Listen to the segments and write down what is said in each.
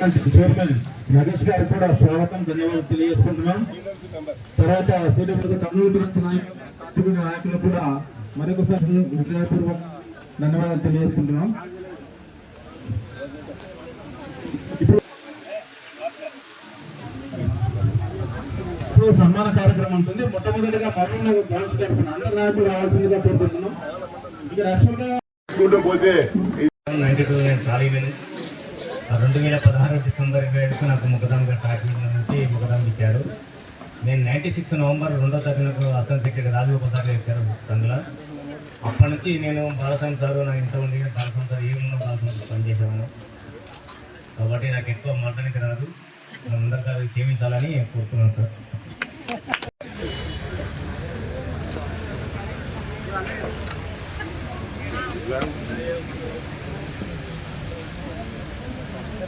Chairman Nagesh గారు కూడా స్వాగతం ధన్యవాదాలు తెలియజేసుకుంటున్నాం. తర్వాత సీడబ్ల్యూ కమ్యూనిటీ నుంచి నాయకులు నాయకులు కూడా మరొకసారి హృదయపూర్వక ధన్యవాదాలు తెలియజేసుకుంటున్నాం. ఇప్పుడు సన్మాన కార్యక్రమం ఉంటుంది. మొట్టమొదటిగా మహబూబ్ బ్రాంచ్ తరఫున అందరు నాయకులు రావాల్సిందిగా కోరుకుంటున్నాం. ఇక చూసుకుంటూ పోతే నైన్టీ టూ ఖాళీని రెండు వేల పదహారు డిసెంబర్ ఇరవై నాకు ముఖదాం ట్రాకింగ్ నుంచి ముఖదాం ఇచ్చారు. నేను నైంటీ సిక్స్ నవంబర్ రెండో తారీఖునకు అసెంబ్లీ సెక్రటరీ రాజగోపాల్ సార్ ఇచ్చారు సంఘలో అప్పటి నుంచి నేను బాలస్వామి సార్ నా ఇంట్లో ఉండి బాలస్వామి సార్ ఏమున్నా బాలస్వామి సార్ పనిచేసేవాను కాబట్టి నాకు ఎక్కువ మాట్లాడడానికి రాదు. అందరికీ అది క్షమించాలని కోరుతున్నాను సార్.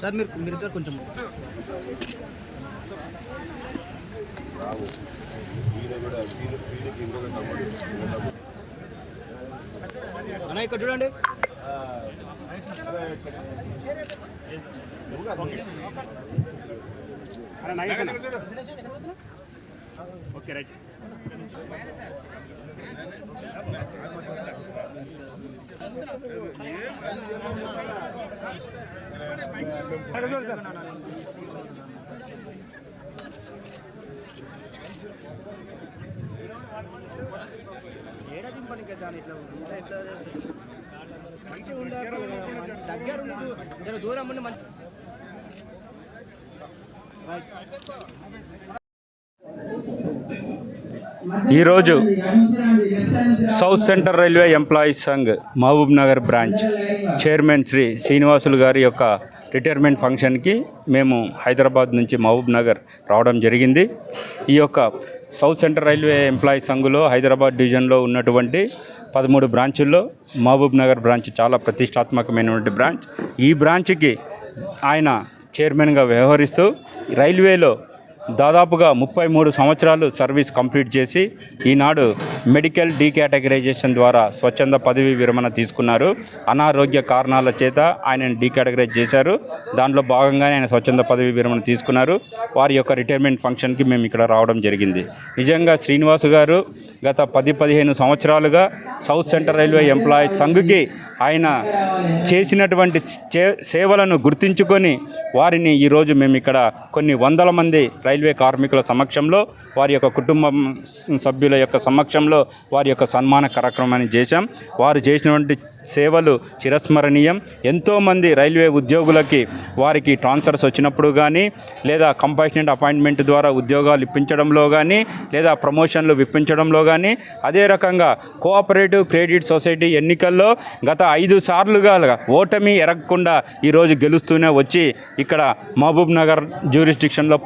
సార్ మీరు మీ దగ్గర కొంచెం అన్న ఇక్కడ చూడండి. Okay right. ఏడా దింపనికి దాని ఇట్లా ఇట్లా ఎట్లా చేస్తారు? మంచిగా ఉండాలి దగ్గర ఉండదు జర దూరం ఉండి మంచి ఈరోజు south central railway employees Sangh Mahabubnagar branch chairman Shri Srinivasulu గారి యొక్క రిటైర్మెంట్ ఫంక్షన్కి మేము హైదరాబాద్ నుంచి మహబూబ్ నగర్ రావడం జరిగింది. ఈ యొక్క సౌత్ సెంట్రల్ రైల్వే ఎంప్లాయీ సంఘులో హైదరాబాద్ డివిజన్లో ఉన్నటువంటి పదమూడు బ్రాంచుల్లో మహబూబ్ నగర్ బ్రాంచ్ చాలా ప్రతిష్టాత్మకమైనటువంటి బ్రాంచ్. ఈ బ్రాంచ్కి ఆయన చైర్మన్గా వ్యవహరిస్తూ రైల్వేలో దాదాపుగా ముప్పై మూడు సంవత్సరాలు సర్వీస్ కంప్లీట్ చేసి ఈనాడు మెడికల్ డీకేటగరైజేషన్ ద్వారా స్వచ్ఛంద పదవి విరమణ తీసుకున్నారు. అనారోగ్య కారణాల చేత ఆయనను డీకేటగరైజ్ చేశారు. దాంట్లో భాగంగానే ఆయన స్వచ్ఛంద పదవి విరమణ తీసుకున్నారు. వారి యొక్క రిటైర్మెంట్ ఫంక్షన్కి మేము ఇక్కడ రావడం జరిగింది. నిజంగా శ్రీనివాసు గారు గత పది పదిహేను సంవత్సరాలుగా సౌత్ సెంట్రల్ రైల్వే ఎంప్లాయీస్ సంఘుకి ఆయన చేసినటువంటి చే- సేవలను గుర్తించుకొని వారిని ఈరోజు మేము ఇక్కడ కొన్ని వందల మంది రైల్వే రైల్వే కార్మికుల సమక్షంలో వారి యొక్క కుటుంబం సభ్యుల యొక్క సమక్షంలో వారి యొక్క సన్మాన కార్యక్రమాన్ని చేశాం. వారు చేసినటువంటి సేవలు చిరస్మరణీయం. ఎంతోమంది రైల్వే ఉద్యోగులకి వారికి ట్రాన్స్ఫర్స్ వచ్చినప్పుడు కానీ లేదా కంపాషనెంట్ అపాయింట్మెంట్ ద్వారా ఉద్యోగాలు ఇప్పించడంలో కానీ లేదా ప్రమోషన్లు ఇప్పించడంలో కానీ అదే రకంగా కోఆపరేటివ్ క్రెడిట్ సొసైటీ ఎన్నికల్లో గత ఐదు సార్లుగా ఓటమి ఎరగకుండా ఈరోజు గెలుస్తూనే వచ్చి ఇక్కడ మహబూబ్ నగర్ జ్యూరిస్డిక్షన్లో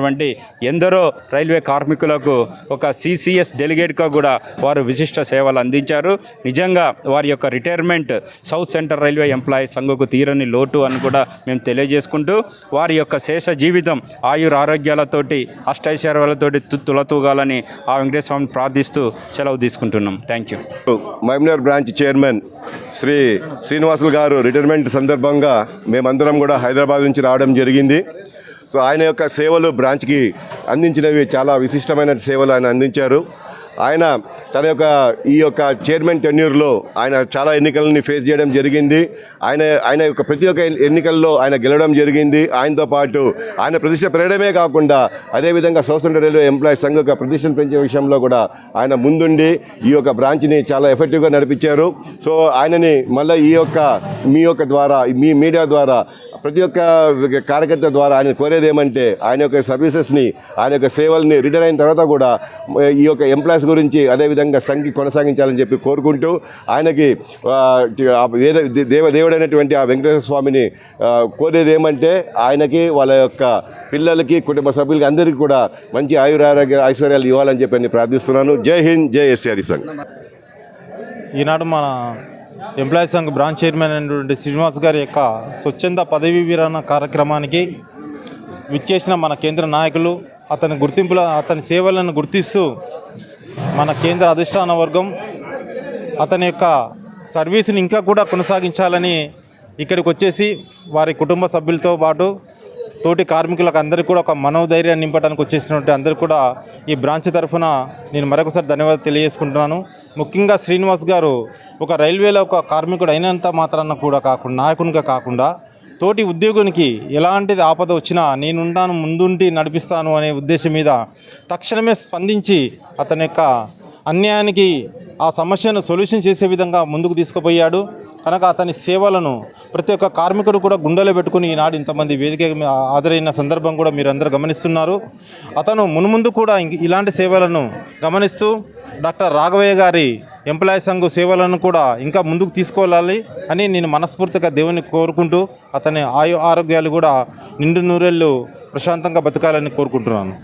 పనిచేస్తున్నటువంటి ఎందరో రైల్వే కార్మికులకు ఒక సిసిఎస్ డెలిగేట్గా కూడా వారు విశిష్ట సేవలు అందించారు. నిజంగా వారి యొక్క retirement south central railway employee సంఘకు తీరని లోటు అని కూడా మేము తెలియజేసుకుంటూ వారి యొక్క శేష జీవితం ఆయుర ఆరోగ్యాలతోటి అష్టైశ్వర్యాలతోటి తు- తులతూగాలని ఆ వెంకటేశ్వరం ప్రార్థిస్తూ సెలవు తీసుకుంటున్నాం. Thank you. Mahabubnagar branch chairman Shri Srinivasulu గారు రిటైర్మెంట్ సందర్భంగా మేమందరం కూడా హైదరాబాద్ నుంచి రావడం జరిగింది. సో ఆయన యొక్క సేవలు బ్రాంచ్కి అందించినవి చాలా విశిష్టమైన సేవలు ఆయన అందించారు. ఆయన తన యొక్క ఈ యొక్క చైర్మన్ టెన్యూర్లో ఆయన చాలా ఎన్నికలని ఫేస్ చేయడం జరిగింది. ఆయన ఆయన యొక్క ప్రతి ఒక్క ఎన్నికల్లో ఆయన గెలవడం జరిగింది. ఆయనతో పాటు ఆయన ప్రతిష్ట పెరగడమే కాకుండా అదేవిధంగా సోషల్ రైల్వే ఎంప్లాయీస్ సంఘ యొక్క ప్రతిష్టను పెంచే విషయంలో కూడా ఆయన ముందుండి ఈ యొక్క బ్రాంచ్ని చాలా ఎఫెక్టివ్గా నడిపించారు. సో ఆయనని మళ్ళీ ఈ యొక్క మీ యొక్క ద్వారా మీ మీడియా ద్వారా ప్రతి ఒక్క కార్యకర్త ద్వారా ఆయన కోరేది ఏమంటే ఆయన యొక్క సర్వీసెస్ని ఆయన యొక్క సేవల్ని రిటైర్ అయిన తర్వాత కూడా ఈ యొక్క ఎంప్లాయీస్ గురించి అదేవిధంగా సంఘి కొనసాగించాలని చెప్పి కోరుకుంటూ ఆయనకి దేవ దేవుడైనటువంటి ఆ వెంకటేశ్వర స్వామిని కోరేది ఏమంటే ఆయనకి వాళ్ళ యొక్క పిల్లలకి కుటుంబ సభ్యులకి అందరికీ కూడా మంచి ఆయురారోగ్య ఐశ్వర్యాలు ఇవ్వాలని చెప్పి నేను ప్రార్థిస్తున్నాను. జై హింద్ జై ఎస్ఆర్ సంఘ్. ఈనాడు మన ఎంప్లాయీస్ సంఘ్ బ్రాంచ్ చైర్మన్ అయినటువంటి శ్రీనివాస్ గారి యొక్క స్వచ్ఛంద పదవీ విరమణ కార్యక్రమానికి విచ్చేసిన మన కేంద్ర నాయకులు అతని గుర్తింపుల అతని సేవలను గుర్తిస్తూ మన కేంద్ర అధిష్టాన వర్గం అతని యొక్క సర్వీసుని ఇంకా కూడా కొనసాగించాలని ఇక్కడికి వచ్చేసి వారి కుటుంబ సభ్యులతో పాటు తోటి కార్మికులకు అందరికీ కూడా ఒక మనోధైర్యాన్ని నింపడానికి వచ్చేసినటువంటి అందరికీ కూడా ఈ బ్రాంచ్ తరఫున నేను మరొకసారి ధన్యవాదాలు తెలియజేసుకుంటున్నాను. ముఖ్యంగా శ్రీనివాస్ గారు ఒక రైల్వేలో ఒక కార్మికుడు అయినంత మాత్రాన కూడా కాకుండా నాయకునిగా కాకుండా తోటి ఉద్యోగునికి ఎలాంటిది ఆపద వచ్చినా నేనుంటాను ముందుండి నడిపిస్తాను అనే ఉద్దేశం మీద తక్షణమే స్పందించి అతని యొక్క అన్యాయానికి ఆ సమస్యను సొల్యూషన్ చేసే విధంగా ముందుకు తీసుకుపోయాడు. కనుక అతని సేవలను ప్రతి ఒక్క కార్మికుడు కూడా గుండెలో పెట్టుకుని ఈనాడు ఇంతమంది వేదిక హాజరైన సందర్భం కూడా మీరు అందరూ గమనిస్తున్నారు. అతను మున్ముందు కూడా ఇలాంటి సేవలను గమనిస్తూ డాక్టర్ రాఘవయ్య గారి ఎంప్లాయీ సంఘ సేవలను కూడా ఇంకా ముందుకు తీసుకోవాలి అని నేను మనస్ఫూర్తిగా దేవుని కోరుకుంటూ అతని ఆయు ఆరోగ్యాలు కూడా నిండు నూరెళ్ళు ప్రశాంతంగా బతకాలని కోరుకుంటున్నాను.